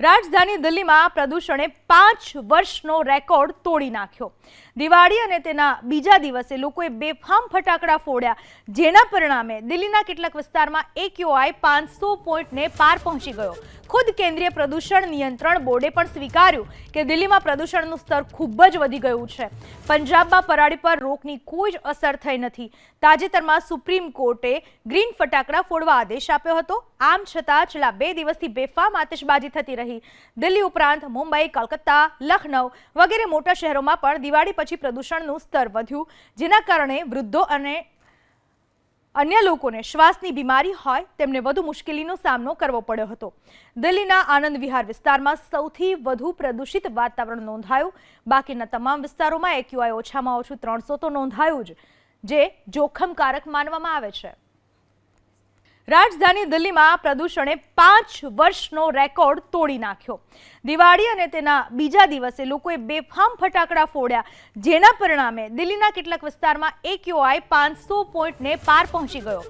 રાજધાની દિલ્હીમાં પ્રદૂષણે પાંચ વર્ષનો રેકોર્ડ તોડી નાખ્યો. દિવાળી અને તેના બીજા દિવસે લોકોએ બેફામ ફટાકડા ફોડ્યા. જેના પરિણામે દિલ્હીના કેટલાક વિસ્તારમાં એક્યુઆઈ પાંચસો પોઈન્ટને પાર પહોંચી ગયો. ખુદ કેન્દ્રીય પ્રદૂષણ નિયંત્રણ બોર્ડે પણ સ્વીકાર્યું કે દિલ્હીમાં પ્રદૂષણનું સ્તર ખૂબ જ વધી ગયું છે. પંજાબમાં પરાળી પર રોકની કોઈ જ અસર થઈ નથી. તાજેતરમાં સુપ્રીમ કોર્ટે ગ્રીન ફટાકડા ફોડવા આદેશ આપ્યો હતો. આમ છતાં છેલ્લા બે દિવસથી બેફામ આતિશબાજી થતી રહી. દિલ્હી ઉપરાંત મુંબઈ, કલકત્તા લખનઉ વગેરે મોટા શહેરોમાં પણ દિવાળી પછી પ્રદૂષણનું સ્તર વધ્યું, જેના કારણે વૃદ્ધો અને અન્ય લોકોને શ્વાસની બીમારી હોય તેમને વધુ મુશ્કેલીનો સામનો કરવો પડ્યો હતો. દિલ્હીના આનંદ વિહાર વિસ્તારમાં સૌથી વધુ પ્રદૂષિત વાતાવરણ નોંધાયું. બાકીના તમામ વિસ્તારોમાં એક્યુઆઈ ઓછામાં ઓછું ત્રણસો તો નોંધાયું જ, જે જોખમકારક માનવામાં આવે છે. રાજધાની દિલ્હીમાં પ્રદૂષણે પાંચ વર્ષનો રેકોર્ડ તોડી નાખ્યો. દિવાળી અને તેના બીજા દિવસે લોકોએ બેફામ ફટાકડા ફોડ્યા. જેના પરિણામે દિલ્હીના કેટલાક વિસ્તારમાં એક્યુઆઈ પાંચસો પોઈન્ટને પાર પહોંચી ગયો.